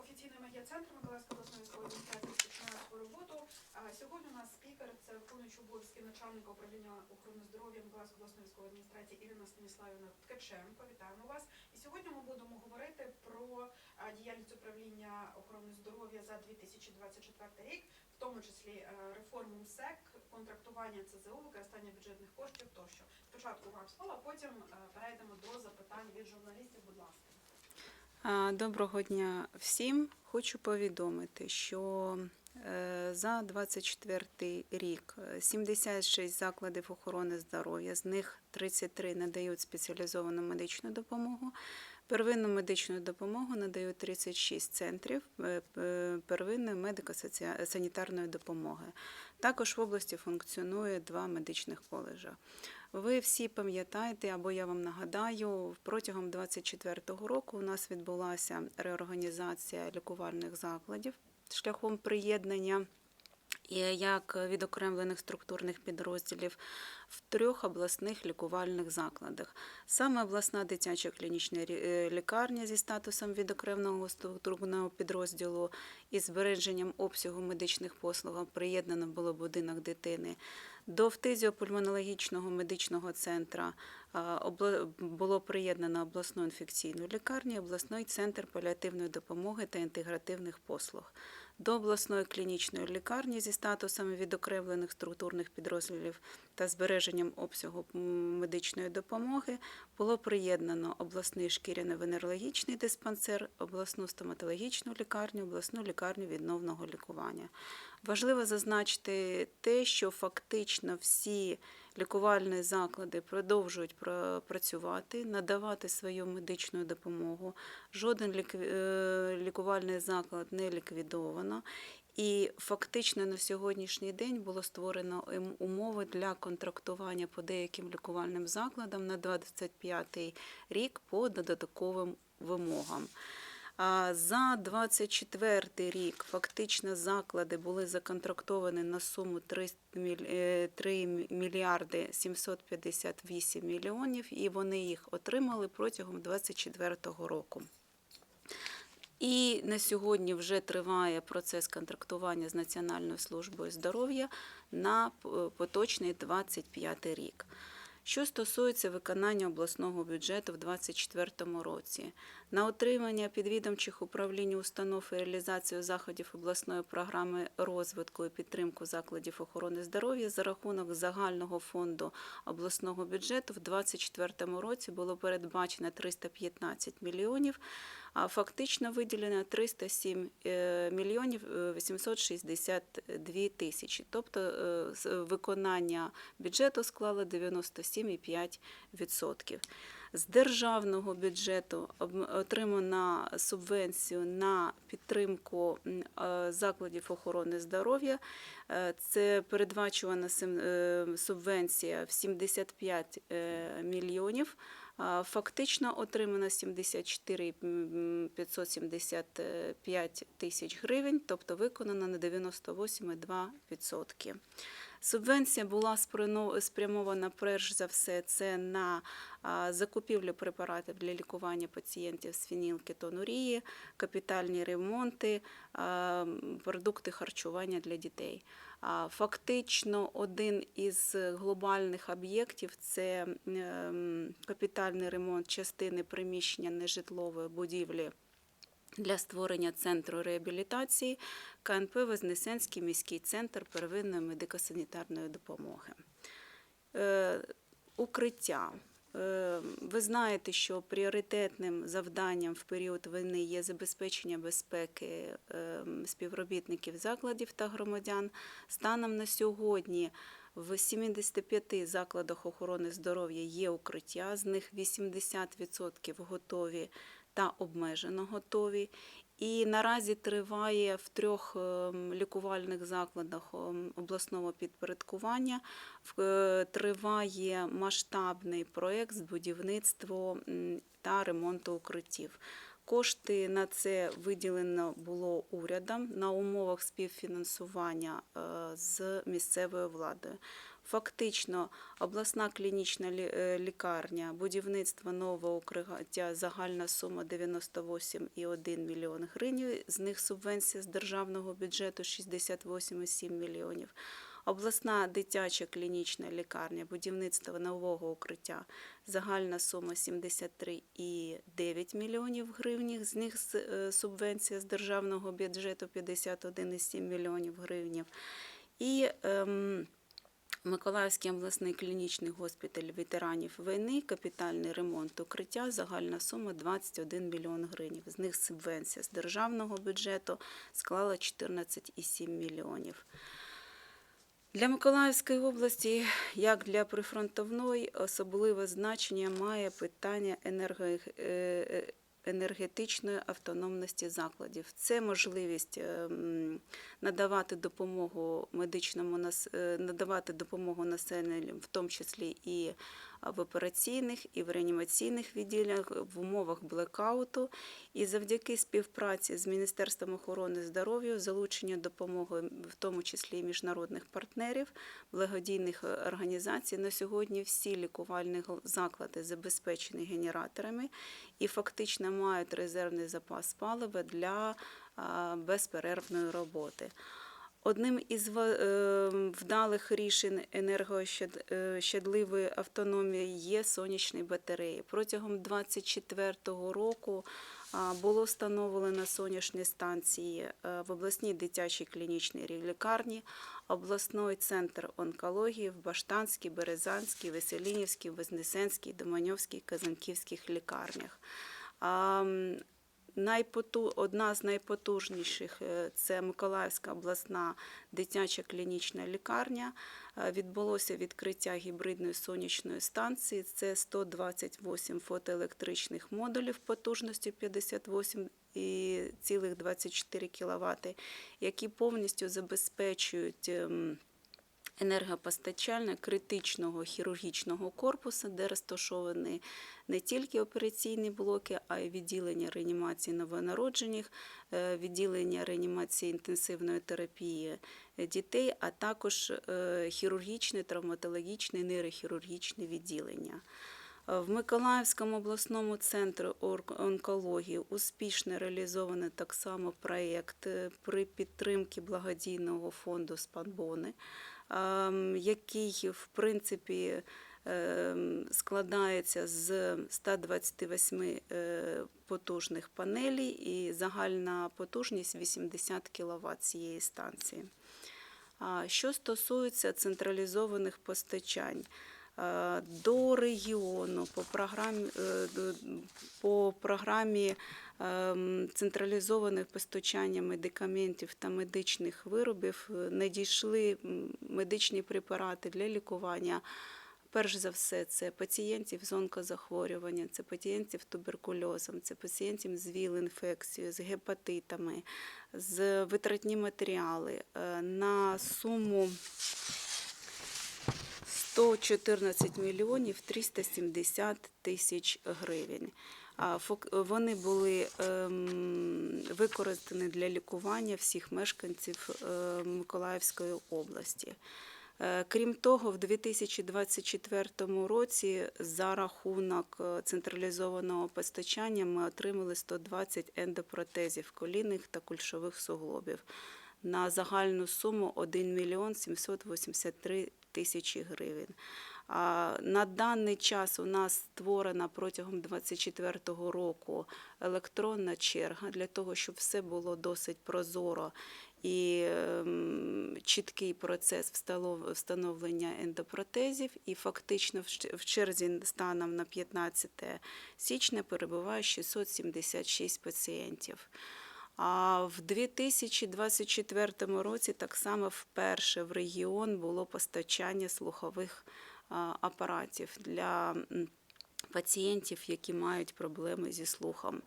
офіційний медіа-центр Миколаївської обласної військової адміністрації розпочинає свою роботу. Сьогодні у нас спікер це виконуючий обов'язки начальника управління охорони здоров'я Миколаївської обласної військової адміністрації Ірина Станіславівна Ткаченко. Вітаємо вас. І сьогодні ми будемо говорити про діяльність управління охорони здоров'я за 2024 рік, в тому числі е, реформу МСЕК, контрактування ЦЗУ, використання бюджетних коштів тощо. Спочатку вам слово, потім е, перейдемо до запитань від журналістів. Будь ласка. Доброго дня всім. Хочу повідомити, що е, за 24 рік е, 76 закладів охорони здоров'я, з них 33 надають спеціалізовану медичну допомогу. Первинну медичну допомогу надають 36 центрів е, е, первинної медико-санітарної допомоги. Також в області функціонує два медичних коледжа. Ви всі пам'ятаєте, або я вам нагадаю, протягом 2024 року у нас відбулася реорганізація лікувальних закладів шляхом приєднання як відокремлених структурних підрозділів в трьох обласних лікувальних закладах. Саме обласна дитяча клінічна е, лікарня зі статусом відокремленого структурного підрозділу із збереженням обсягу медичних послуг приєднано було будинок дитини. До фтизіопульмонологічного медичного центру було приєднано обласну інфекційну лікарню, обласний центр паліативної допомоги та інтегративних послуг. До обласної клінічної лікарні зі статусами відокремлених структурних підрозділів та збереженням обсягу медичної допомоги було приєднано обласний шкіряно-венерологічний диспансер, обласну стоматологічну лікарню, обласну лікарню відновного лікування. Важливо зазначити те, що фактично всі лікувальні заклади продовжують працювати, надавати свою медичну допомогу. Жоден е, лікувальний заклад не ліквідовано. І фактично на сьогоднішній день було створено ем, умови для контрактування по деяким лікувальним закладам на 25 рік по додатковим вимогам. За 24 рік фактично заклади були законтрактовані на суму 3 е, 3 мільярди 758 мільйонів, і вони їх отримали протягом 24 року. І на сьогодні вже триває процес контрактування з Національною службою здоров'я на поточний 25 рік. Що стосується виконання обласного бюджету в 2024 році, на отримання підвідомчих управлінь установ і реалізацію заходів обласної програми розвитку і підтримку закладів охорони здоров'я за рахунок загального фонду обласного бюджету в 2024 році було передбачено 315 мільйонів, фактично виділено 307 е, мільйонів е, 862 тисячі. Тобто е, виконання бюджету склало 97,5%. З державного бюджету отримано субвенцію на підтримку е, закладів охорони здоров'я. Е, Це передбачувана е, субвенція в 75 е, мільйонів. Фактично отримано 74 м, 575 тисяч гривень, тобто виконано на 98,2%. Субвенція була спрямована перш за все це на закупівлю препаратів для лікування пацієнтів з фенілкетонурії, капітальні ремонти, продукти харчування для дітей. Фактично, один із глобальних об'єктів це капітальний ремонт частини приміщення нежитлової будівлі для створення центру реабілітації КНП Вознесенський міський центр первинної медико-санітарної допомоги. Е, Укриття. Е, Ви знаєте, що пріоритетним завданням в період війни є забезпечення безпеки е, співробітників закладів та громадян. Станом на сьогодні в 75 закладах охорони здоров'я є укриття, з них 80% готові та обмежено готові. І наразі триває в трьох ем, лікувальних закладах ем, обласного підпорядкування е, триває масштабний проєкт з будівництва та ремонту укриттів. Кошти на це виділено було урядом на умовах співфінансування е, з місцевою владою. Фактично, обласна клінічна е, лікарня, будівництво нового укриття, загальна сума 98,1 мільйон гривень, з них субвенція з державного бюджету 68,7 мільйонів. Обласна дитяча клінічна лікарня, будівництво нового укриття, загальна сума 73,9 мільйонів гривень, з них е, субвенція з державного бюджету 51,7 мільйонів гривень. І ем, Миколаївський обласний клінічний госпіталь ветеранів війни, капітальний ремонт укриття, загальна сума 21 мільйон гривень. З них субвенція з державного бюджету склала 14,7 мільйонів. Для Миколаївської області, як для прифронтовної, особливе значення має питання енерго... е, е, енергетичної автономності закладів. Це можливість ем, надавати допомогу медичному е, надавати допомогу населенню, в тому числі і в операційних, і в реанімаційних відділах в умовах блекауту. І завдяки співпраці з Міністерством охорони здоров'я, залучення допомоги, в тому числі і міжнародних партнерів, благодійних організацій, на сьогодні всі лікувальні заклади забезпечені генераторами і фактично мають резервний запас палива для безперервної роботи. Одним із е, вдалих рішень енергощадливої автономії є сонячні батареї. Протягом 2024 року було встановлено сонячні станції е, в обласній дитячій клінічній лікарні, обласний центр онкології в Баштанській, Березанській, Веселінівській, Вознесенській, Доманьовській, Казанківських лікарнях. Найпоту... Одна з найпотужніших е, це Миколаївська обласна дитяча клінічна лікарня. Е, Відбулося відкриття гібридної сонячної станції. Це 128 фотоелектричних модулів потужністю 58,24 кВт, які повністю забезпечують. Енергопостачальне критичного хірургічного корпусу, де розташовані не тільки операційні блоки, а й відділення реанімації новонароджених, е, відділення реанімації інтенсивної терапії дітей, а також е, хірургічне, травматологічне, нейрохірургічне відділення. Е, В Миколаївському обласному центрі онкології успішно реалізований так само проєкт е, при підтримці благодійного фонду «Спанбони», ем, який в принципі ем, складається з 128 е, потужних панелей і загальна потужність 80 кВт цієї станції. Що стосується централізованих постачань, до регіону по програмі, е, по програмі ем, централізованих постачання медикаментів та медичних виробів е, надійшли медичні препарати для лікування. Перш за все, це пацієнтів з онкозахворюванням, це пацієнтів з туберкульозом, це пацієнтів з ВІЛ-інфекцією, з гепатитами, з витратні матеріали е, на суму 114 мільйонів 370 тисяч гривень. Вони були ем, використані для лікування всіх мешканців е, Миколаївської області. Е, Крім того, в 2024 році за рахунок е, централізованого постачання ми отримали 120 ендопротезів колінних та кульшових суглобів на загальну суму 1 мільйон 783 тисячі гривень. На даний час у нас створена протягом 2024 року електронна черга для того, щоб все було досить прозоро і ем, чіткий процес встановлення ендопротезів. І фактично в черзі станом на 15 січня перебуває 676 пацієнтів. А в 2024 році так само вперше в регіон було постачання слухових апаратів для пацієнтів, які мають проблеми зі слухом.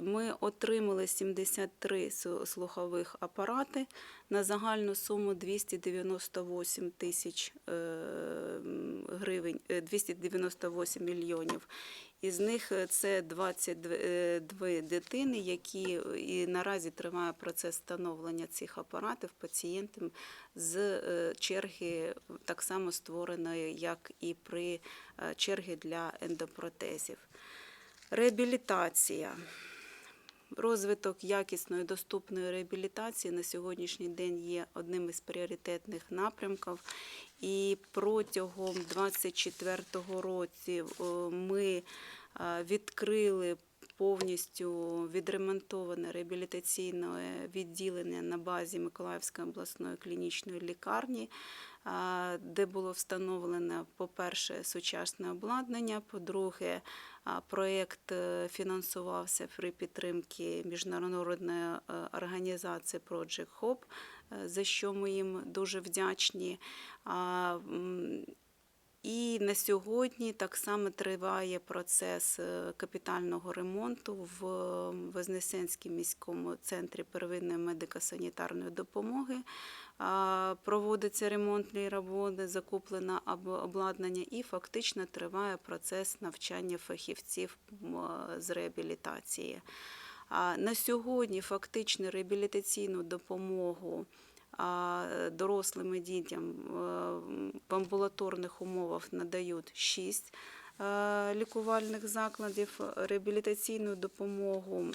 Ми отримали 73 су- слухових апарати на загальну суму 298 тисяч е, гривень, е, 298 мільйонів. Із них е, це 22 дитини, які е, і наразі триває процес встановлення цих апаратів пацієнтам з е, черги, так само створеної, як і при е, черги для ендопротезів. Реабілітація. Розвиток якісної доступної реабілітації на сьогоднішній день є одним із пріоритетних напрямків. І протягом 2024 році е, ми е, відкрили повністю відремонтоване реабілітаційне відділення на базі Миколаївської обласної клінічної лікарні, де було встановлено, по-перше, сучасне обладнання, по-друге, проєкт е, фінансувався при підтримці міжнародної е, організації Project Hope, е, за що ми їм дуже вдячні. І на сьогодні так само триває процес капітального ремонту в Вознесенському міському центрі первинної медико-санітарної допомоги. А, Проводяться ремонтні роботи, закуплено об- обладнання і фактично триває процес навчання фахівців з реабілітації. На сьогодні фактично реабілітаційну допомогу дорослим і дітям в амбулаторних умовах надають 6 лікувальних закладів, реабілітаційну допомогу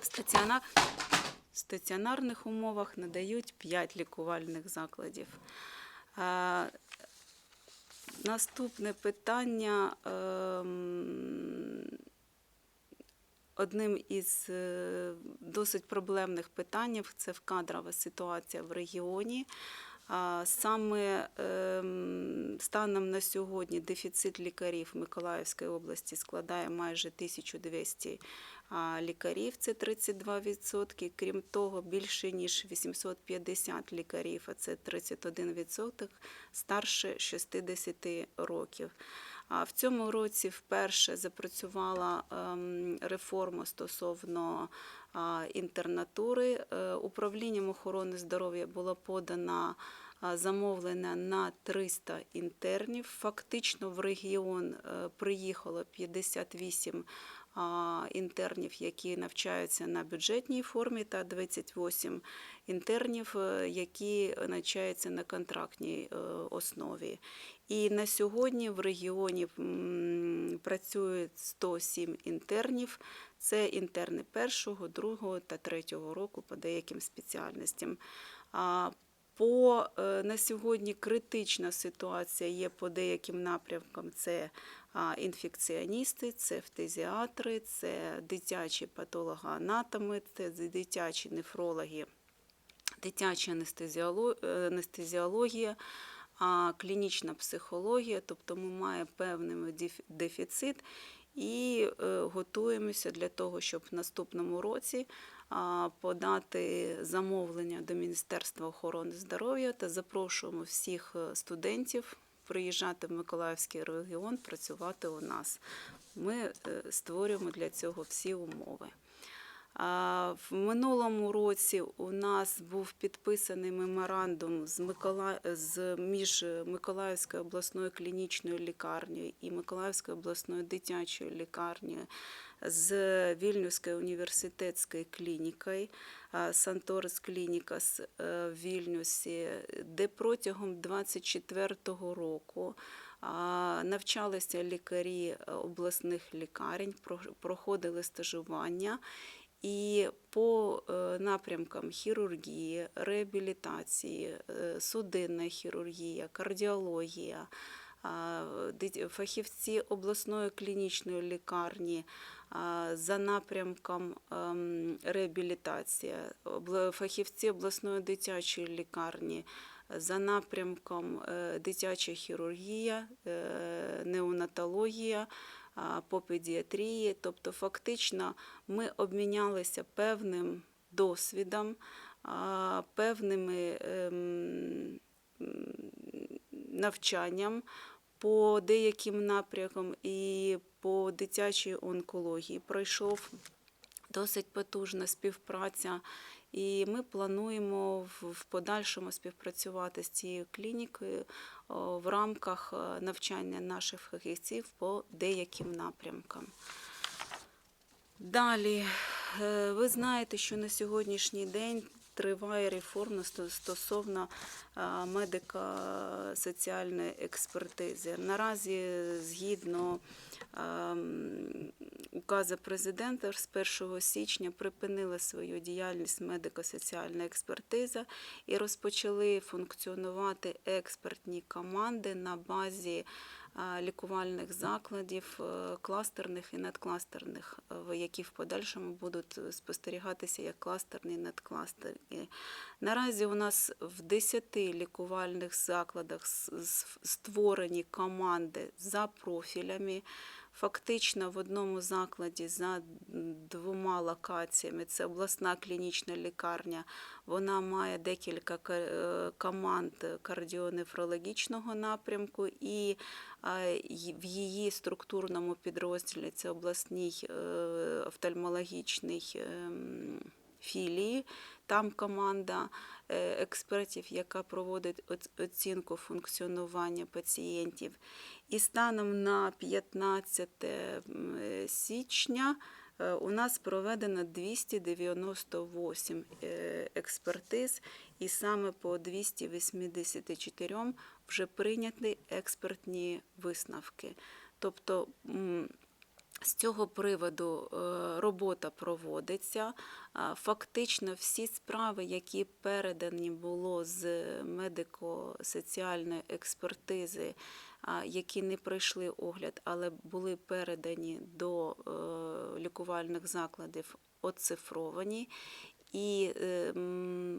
стаціонар... стаціонарних умовах надають 5 лікувальних закладів. Е, Наступне питання. ем, Одним із е, досить проблемних питань це кадрова ситуація в регіоні. Саме ем, станом на сьогодні дефіцит лікарів в Миколаївській області складає майже 1200 а, лікарів, це 32%. Крім того, більше ніж 850 лікарів, а це 31%, старше 60 років. А В цьому році вперше запрацювала ем, реформа стосовно інтернатури. Е, Управлінням охорони здоров'я було подано а, замовлення на 300 інтернів. Фактично в регіон е, приїхало 58 інтернів, які навчаються на бюджетній формі, та 28 інтернів, е, які навчаються на контрактній е, основі. І на сьогодні в регіоні м, працюють 107 інтернів. Це інтерни першого, другого та третього року по деяким спеціальностям. По е, на сьогодні критична ситуація є по деяким напрямкам. Це інфекціоністи, це фтезіатри, це дитячі патологоанатоми, це дитячі нефрологи, дитяча е, анестезіологія, клінічна психологія, тобто ми маємо певний дефіцит і е, готуємося для того, щоб в наступному році подати замовлення до Міністерства охорони здоров'я та запрошуємо всіх е, студентів приїжджати в Миколаївський регіон, працювати у нас. Ми е, створюємо для цього всі умови. В минулому році у нас був підписаний меморандум з, Микола... з між Миколаївською обласною клінічною лікарнею і Миколаївською обласною дитячою лікарнею з Вільнюською університетською клінікою Санторис Клінікас е, в Вільнюсі, де протягом 24-го року навчалися лікарі обласних лікарень, про- проходили стажування. І по е, напрямкам хірургії, реабілітації, е, судинна хірургія, кардіологія, фахівці обласної клінічної лікарні за напрямком реабілітація, фахівці обласної дитячої лікарні за напрямком е, дитяча хірургія, неонатологія, по педіатрії. Тобто, фактично, ми обмінялися певним досвідом, певними ем, навчанням по деяким напрямкам і по дитячій онкології. Пройшов досить потужна співпраця, і ми плануємо в подальшому співпрацювати з цією клінікою в рамках е, навчання наших фахівців по деяким напрямкам. Далі, е, ви знаєте, що на сьогоднішній день триває реформа стосовно медико-соціальної експертизи. Наразі, згідно указу президента, з 1 січня припинила свою діяльність медико-соціальна експертиза і розпочали функціонувати експертні команди на базі лікувальних закладів, е, кластерних і надкластерних, е, які в подальшому будуть спостерігатися як кластерні і надкластерні. Наразі у нас в 10 лікувальних закладах створені команди за профілями. Фактично в одному закладі за двома локаціями це обласна клінічна лікарня. Вона має декілька ка- е, команд кардіонефрологічного напрямку, і в її структурному підрозділі це обласний е, офтальмологічний ем, філії. Там команда е, експертів, яка проводить оцінку функціонування пацієнтів. І станом на 15 е, січня е, у нас проведено 298 е, експертиз, і саме по 284 вже прийняті експертні висновки. Тобто з цього приводу е, робота проводиться. Фактично всі справи, які передані було з медико-соціальної експертизи, які не пройшли огляд, але були передані до е, лікувальних закладів, оцифровані. І е,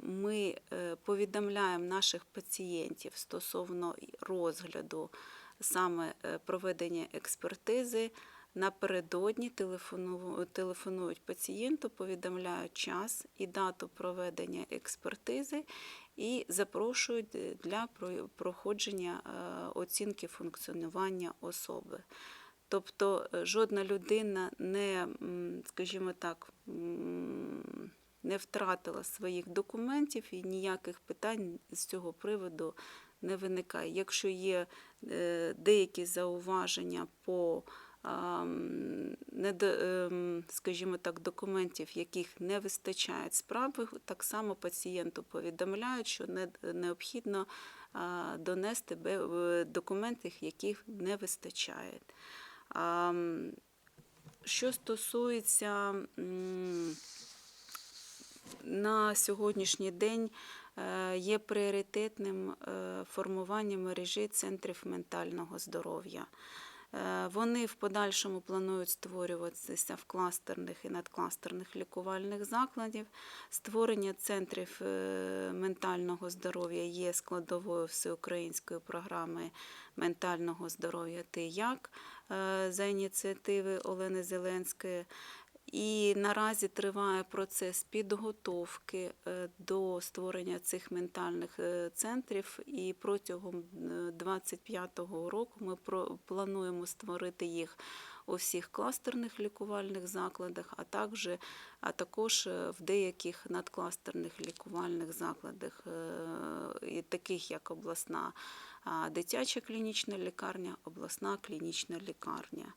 ми е, повідомляємо наших пацієнтів стосовно розгляду саме е, проведення експертизи. Напередодні телефонують пацієнту, повідомляють час і дату проведення експертизи і запрошують е, для проходження е, оцінки функціонування особи. Тобто е, жодна людина не, скажімо так, не втратила своїх документів і ніяких питань з цього приводу не виникає. Якщо є деякі зауваження по скажімо так, документів, яких не вистачає справи, так само пацієнту повідомляють, що необхідно донести документи, яких не вистачає. Що стосується на сьогоднішній день е, є пріоритетним е, формування мережі центрів ментального здоров'я. Е, Вони в подальшому планують створюватися в кластерних і надкластерних лікувальних закладів. Створення центрів е, ментального здоров'я є складовою всеукраїнської програми ментального здоров'я «Ти як» е, за ініціативи Олени Зеленської. І наразі триває процес підготовки е, до створення цих ментальних е, центрів. І протягом 2025 року ми плануємо створити їх у всіх кластерних лікувальних закладах, а також, а також е, в деяких надкластерних лікувальних закладах, е, таких як обласна дитяча клінічна лікарня, обласна клінічна лікарня.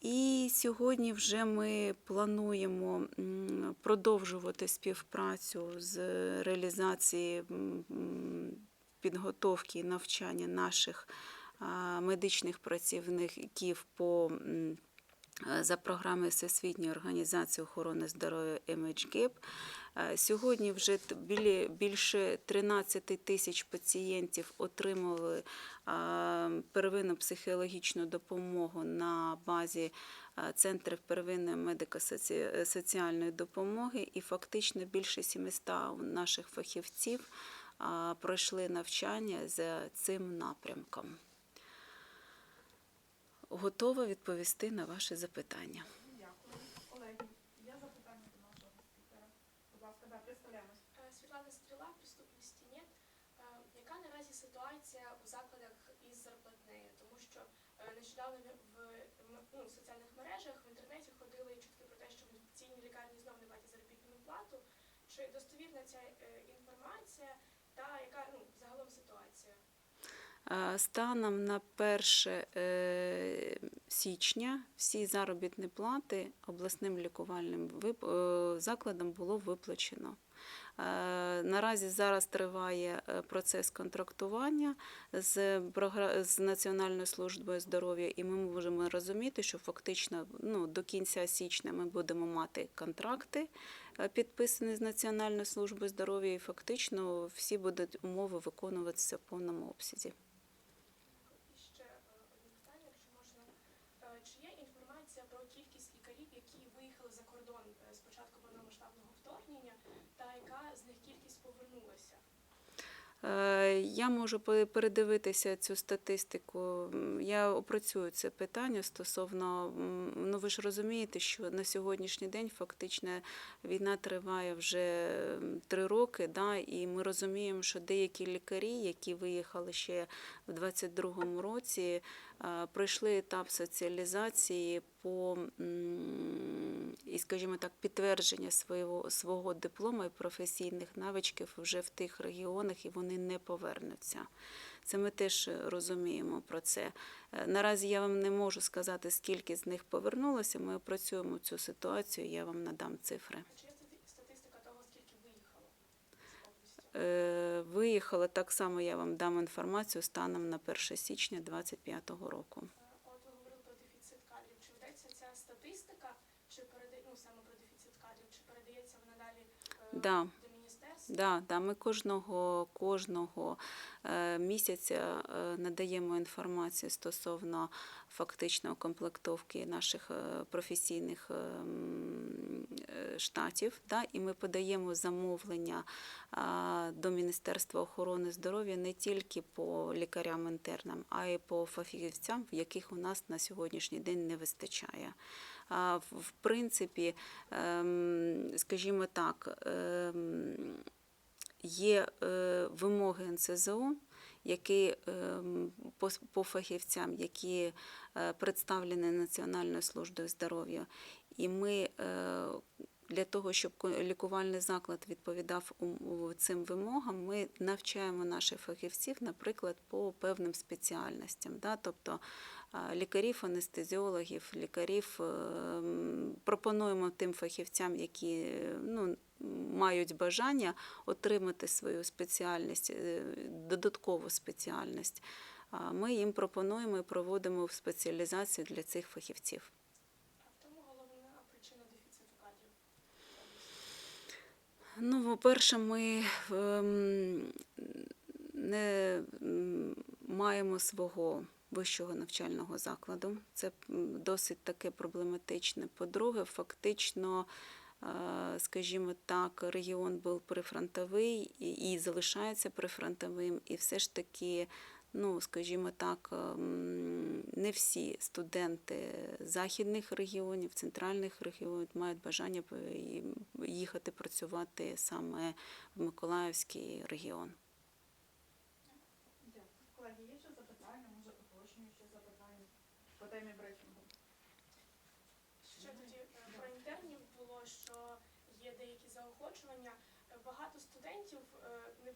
І сьогодні вже ми плануємо продовжувати співпрацю з реалізації підготовки і навчання наших медичних працівників по за програмою Всесвітньої організації охорони здоров'я MHGAP. Е, Сьогодні вже більше 13 тисяч пацієнтів отримали а, первинну психологічну допомогу на базі центрів первинної медико-соціальної допомоги, і фактично більше 700 наших фахівців пройшли навчання за цим напрямком. Готова відповісти на ваші запитання. Дякую. Колеги, є запитання до нашого спікера? Будь ласка, да, представляємось. Е, Світлана Стріла, приступності нет. Е, Яка наразі ситуація у закладах із зарплатнею? нещодавно в, в, ну, в соціальних мережах в інтернеті ходили чутки про те, що ці лікарні знов не платять заробітну плату. Чи достовірна ця е, інформація та яка ну? Е, Станом на 1 е, січня всі заробітні плати обласним лікувальним е, закладам було виплачено. Е, Наразі зараз триває е, процес контрактування з, з Національною службою здоров'я, і ми можемо розуміти, що фактично ну, до кінця січня ми будемо мати контракти, е, підписані з Національною службою здоров'я, і фактично всі будуть умови виконуватися в повному обсязі. І ще е, одне питання, якщо можна. Е, Чи є інформація про кількість лікарів, які виїхали за кордон е, з початку повномасштабного вторгнення, та яка з них кількість повернулася? Е, Я можу пе- передивитися цю статистику. Я опрацюю це питання стосовно. Ну ви ж розумієте, що на сьогоднішній день фактично війна триває вже три роки, да, і ми розуміємо, що деякі лікарі, які виїхали ще в 22-му році, е, пройшли етап соціалізації по і, скажімо так, підтвердження свого, свого диплому і професійних навичків вже в тих регіонах, і вони не повернуться. Це ми теж розуміємо про це. Е, Наразі я вам не можу сказати, скільки з них повернулося. Ми опрацюємо цю ситуацію, я вам надам цифри. А чи є стати- статистика того, скільки виїхало Е, Виїхала так само, я вам дам інформацію станом на 1 січня 2025 року. От ви говорили про дефіцит кадрів. Чи ведеться ця статистика, чи передає ну саме про дефіцит кадрів, чи передається вона далі е, Да. до міністерства? Да, да, ми кожного, кожного е, місяця надаємо інформацію стосовно фактично комплектовки наших професійних е, е, штатів. Да, і ми подаємо замовлення до Міністерства охорони здоров'я не тільки по лікарям-інтернам, а й по фахівцям, яких у нас на сьогоднішній день не вистачає. В- принципі, ем, скажімо так, ем, є е, вимоги НСЗУ, які ем, по, по фахівцям, які е, представлені Національною службою здоров'я. І ми е, для того, щоб лікувальний заклад відповідав цим вимогам, ми навчаємо наших фахівців, наприклад, по певним спеціальностям. Да? Тобто лікарів, анестезіологів, лікарів е, пропонуємо тим фахівцям, які е, ну, мають бажання отримати свою спеціальність, е, додаткову спеціальність. Ми їм пропонуємо і проводимо спеціалізацію для цих фахівців. А в тому головна причина дефіциту кадрів. Ну, по-перше, ми ем, не маємо свого вищого навчального закладу. Це досить таке проблематичне. По-друге, фактично, е, скажімо так, регіон був прифронтовий і, і залишається прифронтовим, і все ж таки. Ну, скажімо так, ем, не всі студенти західних регіонів, центральних регіонів мають бажання їхати працювати саме в Миколаївський регіон. Дякую. Колеги, є ще запитання, може уточнюючі запитання по темі брифінгу? Ще тоді е, про інтернів було, що є деякі заохочування. Е, Багато студентів е,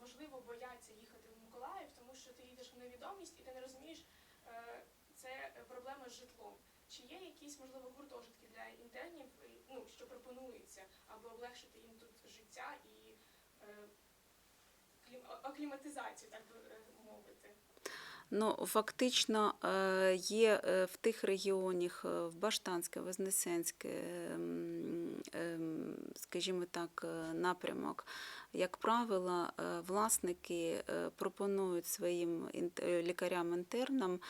можливо бояться їхати що ти їдеш в невідомість і ти не розумієш, е, це проблема з житлом. Чи є якісь можливо гуртожитки для інтернів, е, ну що пропонуються, аби облегшити їм тут життя і е, акліматизацію, так би мовити? Ну, фактично є в тих регіонах, в Баштанське, Вознесенське, ем, скажімо так, е, напрямок. Як правило, е, власники е, пропонують своїм лікарям-інтернам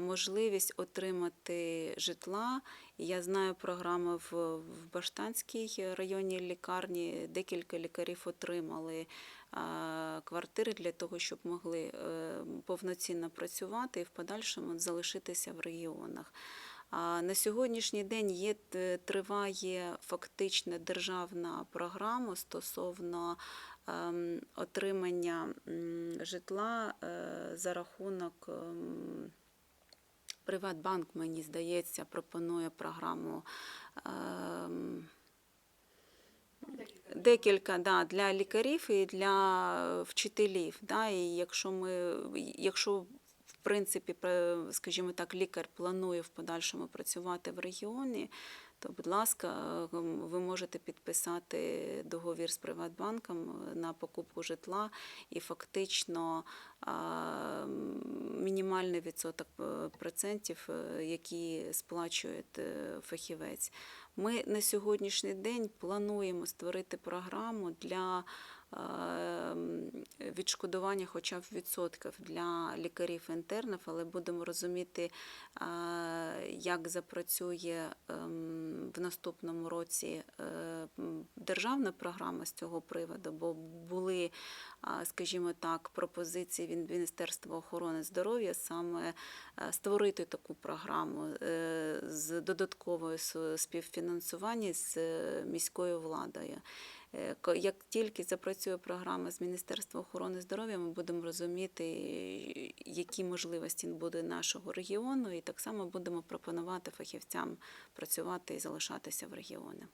можливість отримати житла. Я знаю програми в, Баштанській районній лікарні. Декілька лікарів отримали квартири для того, щоб могли повноцінно працювати і в подальшому залишитися в регіонах. А на сьогоднішній день є триває фактично державна програма стосовно ем, отримання житла е, за рахунок ем, Приватбанк, мені здається, пропонує програму. ем, Декілька. Да, для лікарів і для вчителів. Да, і якщо ми, якщо принципі, скажімо так, лікар планує в подальшому працювати в регіоні, то, будь ласка, е, ви можете підписати договір з Приватбанком на покупку житла і фактично мінімальний відсоток е, процентів, е, які сплачує е, фахівець. Ми на сьогоднішній день плануємо створити програму для е, відшкодування хоча б відсотків для лікарів-інтернів, але будемо розуміти, як запрацює ем, в наступному році е, державна програма з цього приводу, бо були, скажімо так, пропозиції від Міністерства охорони здоров'я саме е, створити таку програму е, з додатковою співфінансування з міською владою. Е, Як тільки запрацює програма з Міністерства охорони здоров'я, ми будемо розуміти, які можливості буде нашого регіону, і так само будемо пропонувати фахівцям працювати і залишатися в регіоні.